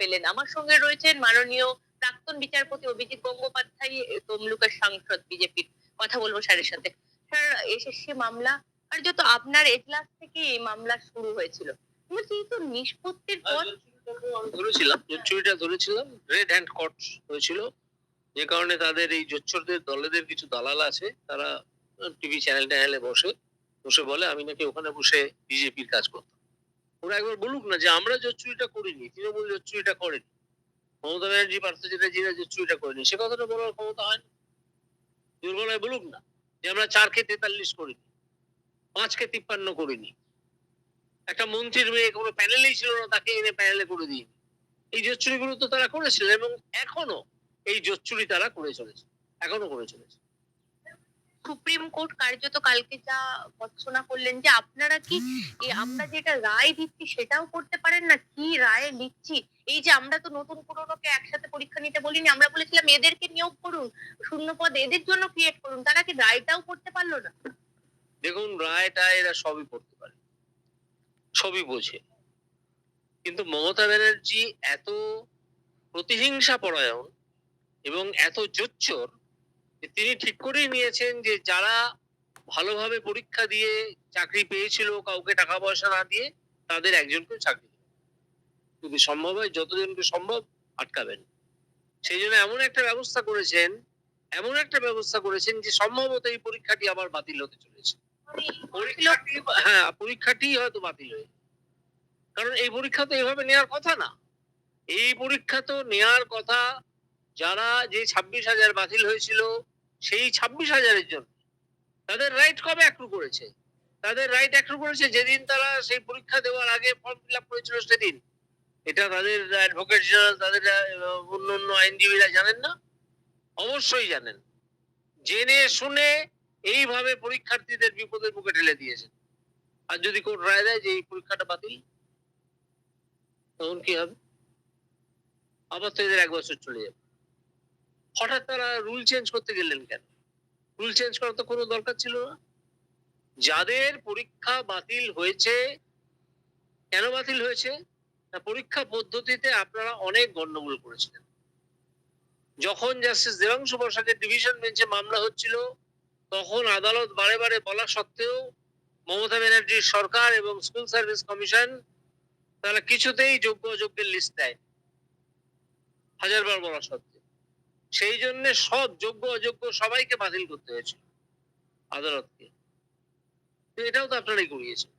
পেলেন। আমার সঙ্গে রয়েছেন মাননীয় প্রাক্তন বিচারপতি অভিজিৎ গঙ্গোপাধ্যায় তমলুকের সাংসদ বিজেপির। কথা বলব স্যারের সাথে। স্যার এসএসসি মামলা আর যত আপনার এজলাস থেকে এই মামলা শুরু হয়েছিল বলছি তো নিষ্পত্তির পর আমি ধরেছিলাম জোচ্চুরিটা ধরেছিলাম রেড হ্যান্ড কট হয়েছিল। যে কারণে তাদের এই জোচ্চুরদের দলেদের কিছু দালাল আছে তারা টিভি চ্যানেল ট্যানেলে বসে। বসে বলে আমি নাকি ওখানে বসে বিজেপির কাজ করতাম। ওরা একবার বলুক না যে আমরা জোচ্চুরিটা করিনি, তৃণমূল জোচ্চুরিটা করেনি, মমতা ব্যানার্জি পার্থ চ্যাটার্জিরা জোচ্চুরিটা করেনি, সে কথাটা বলার ক্ষমতা হয় না। দুর্বলায় বলুক না যে আমরা চারকে তেতাল্লিশ করিনি, পাঁচকে তিপ্পান্ন করিনি। একটা মন্ত্রীর মেয়ে কোনো প্যানেলেই ছিল না, তাকে এনে প্যানেলে করে দিই এই জোচ্চুরিগুলো তো তারা করেছিল এবং এখনও এই জোচ্চুরি তারা করে চলেছে, এখনও করে চলেছে। সুপ্রিম কোর্ট কার্যত কালকে যা ভৎসনা করলেন যে আপনারা কি আমরা যেটা রায় দিচ্ছি সেটাও করতে পারেন না? কি রায় দিচ্ছি? এই যে আমরা তো নতুন পুরনোকে একসাথে পরীক্ষা নিতে বলিনি আমরা বলেছিলাম এদেরকে নিয়োগ করুন শূন্য পদ এদের জন্য ক্রিয়েট করুন তারা কি রায়টাও করতে পারল না? দেখুন রায়টা এরা সবই পড়তে পারে সবই বোঝে। কিন্তু মমতা ব্যানার্জি এত প্রতিহিংসা পরায়ণ এবং এত জোচ্চর তিনি ঠিক করেই নিয়েছেন যে যারা ভালোভাবে পরীক্ষা দিয়ে চাকরি পেয়েছিল কাউকে টাকা পয়সা না দিয়ে তাদের একজনকে চাকরি যদি সম্ভব হয় যতজনকে সম্ভব আটকাবেন। সেই জন্য এমন একটা ব্যবস্থা করেছেন এমন একটা ব্যবস্থা করেছেন যে সম্ভবত এই পরীক্ষাটি আবার বাতিল হতে চলেছে। পরীক্ষাটি হ্যাঁ পরীক্ষাটি হয়তো বাতিল হয়ে কারণ এই পরীক্ষা তো এভাবে নেওয়ার কথা না। এই পরীক্ষা তো নেওয়ার কথা যারা যে ছাব্বিশ হাজার বাতিল হয়েছিল, সেই ছাব্বিশ হাজারের জন্য তাদের রাইট কবে অ্যাক্রু করেছে? তাদের রাইট অ্যাক্রু করেছে যেদিন তারা সেই পরীক্ষা দেওয়ার আগে ফর্ম ফিল আপ করেছিল সেদিন। এটা তাদের অ্যাডভোকেট জেনারেল তাদের অন্য অন্য আইনজীবীরা জানেন না? অবশ্যই জানেন। জেনে শুনে এইভাবে পরীক্ষার্থীদের বিপদের মুখে ঠেলে দিয়েছেন। আর যদি কোর্ট রায় দেয় যে এই পরীক্ষাটা বাতিল, তখন কি হবে? আবার তো এদের এক বছর চলে যাবে। হঠাৎ তারা রুল চেঞ্জ করতে গেলেন কেন? রুল চেঞ্জ করার তো কোনো দরকার ছিল না। যাদের পরীক্ষা বাতিল হয়েছে, কেন বাতিল হয়েছে? পরীক্ষা পদ্ধতিতে আপনারা অনেক গন্ডগোল করেছিলেন। যখন জাস্টিস দেবাংশু বসাকের ডিভিশন বেঞ্চে মামলা হচ্ছিল, তখন আদালত বারে বারে বলা সত্ত্বেও মমতা ব্যানার্জির সরকার এবং স্কুল সার্ভিস কমিশন তারা কিছুতেই যোগ্য অযোগ্যের লিস্ট দেয় হাজারবার বলা সত্ত্বেও। সেই জন্য সব যোগ্য, অযোগ্য সবাইকে বাতিল করতে হয়েছিল আদালতকে। তো এটাও তো আপনারাই করিয়েছেন।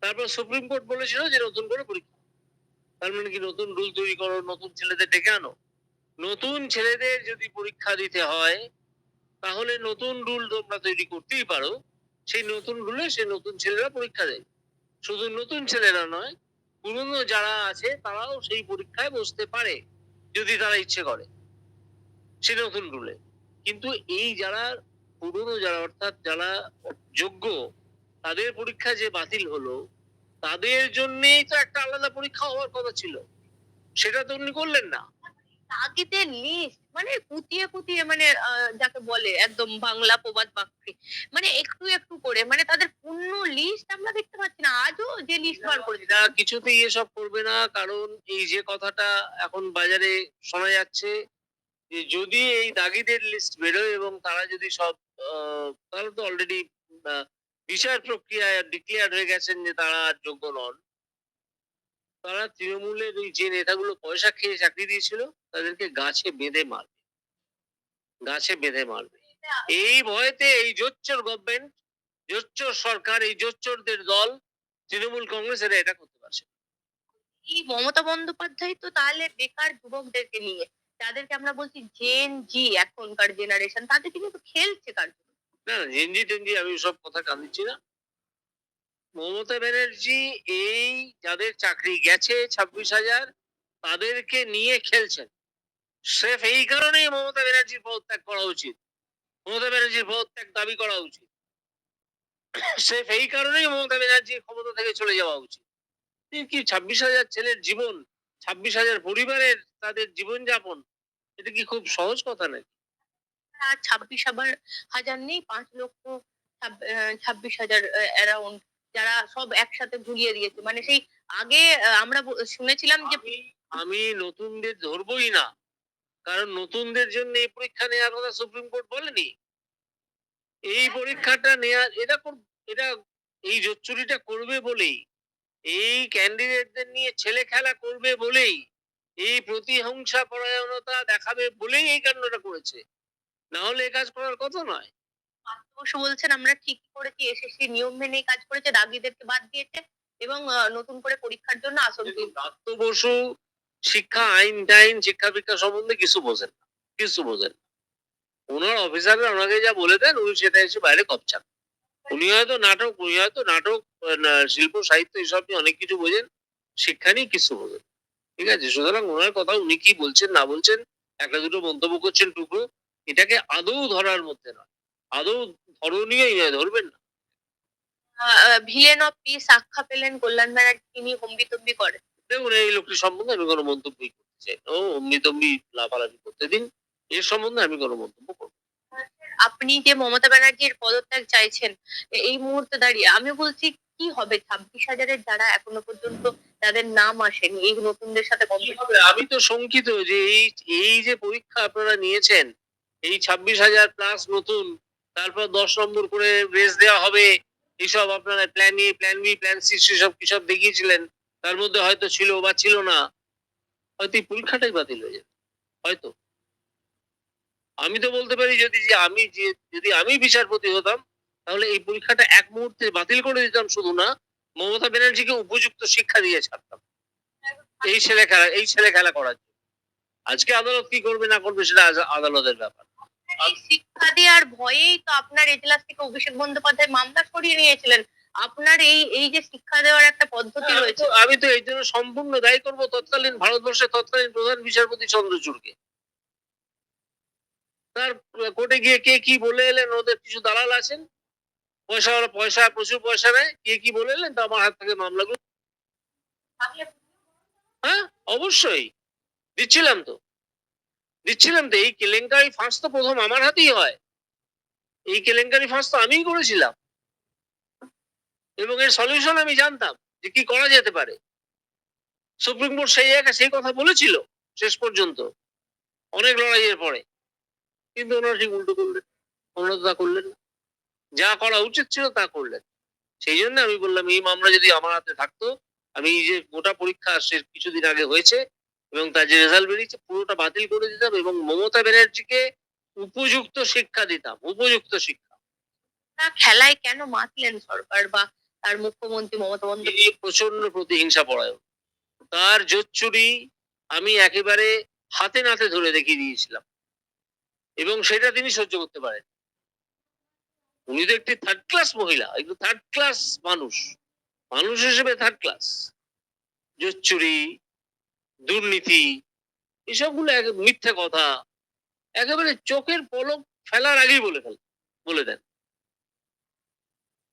তারপর সুপ্রিম কোর্ট বলেছিল যে নতুন করে পরীক্ষা। তার মানে কি নতুন রুল তৈরি করো, নতুন ছেলেদের ডেকে আনো। নতুন ছেলেদের যদি পরীক্ষা দিতে হয়, তাহলে নতুন রুল তোমরা তৈরি করতেই পারো। সেই নতুন রুলে সেই নতুন ছেলেরা পরীক্ষা দেয়। শুধু নতুন ছেলেরা নয়, পুরনো যারা আছে তারাও সেই পরীক্ষায় বসতে পারে, যদি তারা ইচ্ছে করে। সে নতুন রুলে। কিন্তু এই যারা পুরনো যারা অর্থাৎ যারা যোগ্য তাদের পরীক্ষা যে বাতিল হলো তাদের জন্যই তো একটা আলাদা পরীক্ষা হওয়ার কথা ছিল। সেটা তো উনি করলেন না। তাগিদের লিস্ট মানে কুতিয়ে কুতিয়ে মানে যাকে বলে একদম বাংলা প্রবাদ বাক্যে মানে একটু একটু করে মানে তাদের পূর্ণ লিস্ট আমরা দেখতে পাচ্ছি না। আজও যে লিস্ট বার করেছে। এরা কিছুতেই এসব করবে না কারণ এই যে কথাটা এখন বাজারে শোনা যাচ্ছে যে যদি এই দাগিদের লিস্ট বেরোয় এবং তারা যদি সব তারা তো অলরেডি বিচার প্রক্রিয়ায় ডিক্লেয়ার হয়ে গেছেন যে তারা আর যোগ্য নন। তারা তৃণমূলের ওই যে নেতাগুলো পয়সা খেয়ে চাকরি দিয়েছিল, তাদেরকে গাছে বেঁধে মারবে। গাছে বেঁধে মারবে। এই ভয়েতে এই জোচ্চর গভর্নমেন্ট জোচ্চর সরকার, এই জোচ্চরদের দল তৃণমূল কংগ্রেস এরা এটা করতে পারছে। এই মমতা বন্দ্যোপাধ্যায় তো তাহলে বেকার যুবকদেরকে নিয়ে যাদেরকে আমরা বলছি জেন জি এখনকার জেনারেশন তাদেরকে কিন্তু খেলছে জন্য। না না জেনজি টেনজি আমি সব কথা কান না। মমতা ব্যানার্জি এই যাদের চাকরি গেছে ছাব্বিশ হাজার, তাদেরকে নিয়ে খেলছেন। এই কারণেই মমতা ব্যানার্জির পদত্যাগ করা উচিত। মমতা ব্যানার্জির পদত্যাগ দাবি করা উচিত। স্রেফ এই কারণেই মমতা ব্যানার্জির ক্ষমতা থেকে চলে যাওয়া উচিত। কি ছাব্বিশ হাজার ছেলের জীবন, ছাব্বিশ হাজার পরিবারের তাদের জীবনযাপন এটা কি খুব সহজ কথা নাকি? আর ছাব্বিশ হাজার নেই পাঁচ লক্ষ ছাব্বিশ হাজার অ্যারাউন্ড যারা সব একসাথে ঝুলিয়ে দিয়েছে। মানে সেই আগে আমরা শুনেছিলাম যে আমি নতুনদের ধরবই না। কারণ নতুনদের জন্য এই পরীক্ষা নেওয়ার কথা সুপ্রিম কোর্ট বলেনি। এই পরীক্ষাটা নেওয়ার এটা এটা এই জোচ্চুরিটা করবে বলেই এই ক্যান্ডিডেটদের নিয়ে ছেলে খেলা করবে বলেই এই প্রতিহিংসা পরায়ণতা দেখাবে বলেই এই কাণ্ডটা করেছে। না হলে এই কাজ করার কথা নয়। বসু বলছেন আমরা ঠিক করেছি এসএসসি নিয়ম মেনেই কাজ করেছে দাগিদেরকে বাদ দিয়েছে এবং নতুন করে পরীক্ষার জন্য আসন দত্ত বসু শিক্ষা আইন টাইন শিক্ষা ফিক্ষা সম্বন্ধে কিছু বোঝেন না কিছু বোঝেন ওনার অফিসাররা ওনাকে যা বলে দেন উনি সেটা এসে বাইরে কপচান। উনি হয়তো নাটক উনি হয়তো নাটক শিল্প সাহিত্য এসব নিয়ে অনেক কিছু বোঝেন শিক্ষা নিয়ে কিছু বোঝেন ঠিক আছে? সুতরাং ওনার কথা উনি কি বলছেন না বলছেন একটা দুটো মন্তব্য করছেন টুকরো এটাকে আদৌ ধরার মধ্যে নয়। আদৌ ধরনীয়ই নয় ধরবেন না। ভিলেন অফ পিস আখ্যা পেলেন কল্যাণ ব্যানার্জি তিনি হম্বি তম্বি করেন। দেখুন এই লোকটি সম্বন্ধে আমি কোনো মন্তব্যই করতে চাই না। লাফালাফি করতে দিন এর সম্বন্ধে আমি কোনো মন্তব্য করব আপনি যে মমতা ব্যানার্জির পদত্যাগ চাইছেন এই মুহূর্তে দাঁড়িয়ে আমি বলছি কি হবে? ছাব্বিশ হাজারের যারা এখনও পর্যন্ত তাদের নাম আসেনি এই নতুনদের সাথে? আমি তো শঙ্কিত যে এই এই যে পরীক্ষা আপনারা নিয়েছেন এই ছাব্বিশ হাজার প্লাস নতুন তারপর দশ নম্বর করে রেস দেওয়া হবে এইসব আপনারা plan A plan B plan C সেসব কিসব দেখিয়েছিলেন? তার মধ্যে হয়তো ছিল বা ছিল না। হয়তো এই পরীক্ষাটাই বাতিল হয়ে যাবে হয়তো। আমি তো বলতে পারি যদি যে আমি যে যদি আমি বিচারপতি হতাম তাহলে এই পরীক্ষাটা এক মুহূর্তে বাতিল করে দিতাম শুধু না মমতা ব্যানার্জিকে উপযুক্ত শিক্ষা দিয়ে ছাড়তাম। এই ছেলে খেলা এই ছেলে খেলা করার জন্য। আজকে আদালত কি করবে না করবে সেটা আদালতের ব্যাপার। শিক্ষা দেওয়ার ভয়েই তো আপনার এজলাস থেকে অভিষেক বন্দ্যোপাধ্যায় মামলা সরিয়ে নিয়েছিলেন। আপনার এই এই যে শিক্ষা দেওয়ার একটা পদ্ধতি রয়েছে। আমি তো এই জন্য সম্পূর্ণ দায়ী করব তৎকালীন ভারতবর্ষের তৎকালীন প্রধান বিচারপতি চন্দ্রচূড়কে তার কোর্টে গিয়ে কে কি বলে এলেন ওদের কিছু দালাল আছেন? পয়সা পয়সা প্রচুর পয়সা নেয়। কে কি বলে এলেন? তা আমার হাত থেকে মামলাগুলো হ্যাঁ অবশ্যই। দিচ্ছিলাম তো। দিচ্ছিলাম তো। এই কেলেঙ্কারি ফাঁস তো প্রথম আমার হাতেই হয়। এই কেলেঙ্কারি ফাঁস তো আমিই করেছিলাম। এবং এর সলিউশন আমি জানতাম যে কি করা যেতে পারে। সুপ্রিম কোর্ট সেই জায়গায় সেই কথা বলেছিল শেষ পর্যন্ত। অনেক লড়াইয়ের পরে। কিন্তু ওনারা ঠিক উল্টো করলেন। ওনারা তো তা করলেন না। যা করা উচিত ছিল তা করলেন। সেই জন্য আমি বললাম এই মামলা যদি আমার হাতে থাকতো আমি এই যে গোটা পরীক্ষা শেষ কিছুদিন আগে হয়েছে এবং তার যে রেজাল্ট বেরিয়েছে পুরোটা বাতিল করে দিতাম এবং মমতা ব্যানার্জিকে উপযুক্ত শিক্ষা দিতাম উপযুক্ত শিক্ষা। তা খেলায় কেন মাতলেন সরকার বা তার মুখ্যমন্ত্রী মমতা বন্দ্যোপাধ্যায়? প্রচণ্ড প্রতিহিংসা পরায়ণ। তার জোচ্চুরি আমি একেবারে হাতে নাতে ধরে দেখিয়ে দিয়েছিলাম। এবং সেটা তিনি সহ্য করতে পারেন উনি তো একটি থার্ড ক্লাস মহিলা, একটু থার্ড ক্লাস মানুষ। মানুষ হিসেবে থার্ড ক্লাস জোচ্চুরি দুর্নীতি, এসবগুলো মিথ্যে কথা। একেবারে চোখের পলক ফেলার আগেই বলে ফেল, বলে দেন।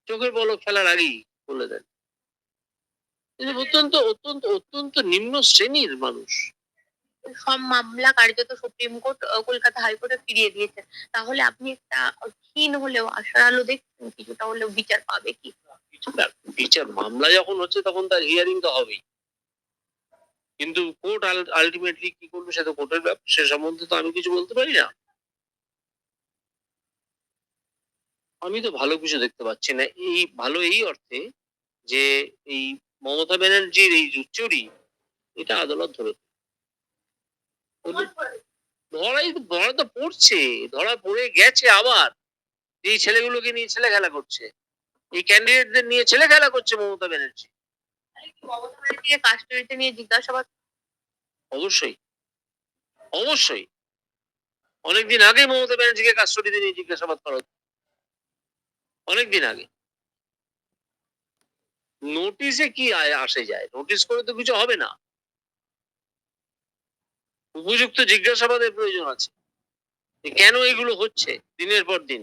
চোখের পলক ফেলার আগেই বলে দেন। অত্যন্ত অত্যন্ত অত্যন্ত নিম্ন শ্রেণির মানুষ। সব মামলা কার্যত সুপ্রিম কোর্ট কলকাতা হাইকোর্টে ফিরিয়ে দিয়েছে। তাহলে আপনি একটা ক্ষীণ হলেও আশার আলো দেখছেন কিছুটা হলেও বিচার পাবে কি? বিচার, মামলা যখন হচ্ছে তখন তার হিয়ারিং তো হবেই। কিন্তু কোর্ট আলটিমেটলি কি করবে সেটা কোর্টের ব্যাপার, সে সম্বন্ধে তো আমি কিছু বলতে পারি না। আমি তো ভালো কিছু দেখতে পাচ্ছি না। এই, ভালো এই অর্থে যে এই মমতা ব্যানার্জির এই জুচ্চুরি এটা আদালত ধরে ধরাই ধরা তো পড়ছে ধরা পড়ে গেছে আবার। এই ছেলেগুলোকে নিয়ে ছেলে খেলা করছে। এই ক্যান্ডিডেটদের নিয়ে ছেলে খেলা করছে মমতা ব্যানার্জি। তাহলে কি মমতা ব্যানার্জিকে কাস্টডিতে নিয়ে জিজ্ঞাসাবাদ অবশ্যই। অবশ্যই। অনেকদিন আগে মমতা ব্যানার্জিকে কাস্টডিতে নিয়ে জিজ্ঞাসাবাদ করা হতো। অনেকদিন আগে। নোটিশে কি আয় আসে যায়? নোটিশ করে তো কিছু হবে না। উপযুক্ত জিজ্ঞাসাবাদের প্রয়োজন আছে কেন এগুলো হচ্ছে দিনের পর দিন?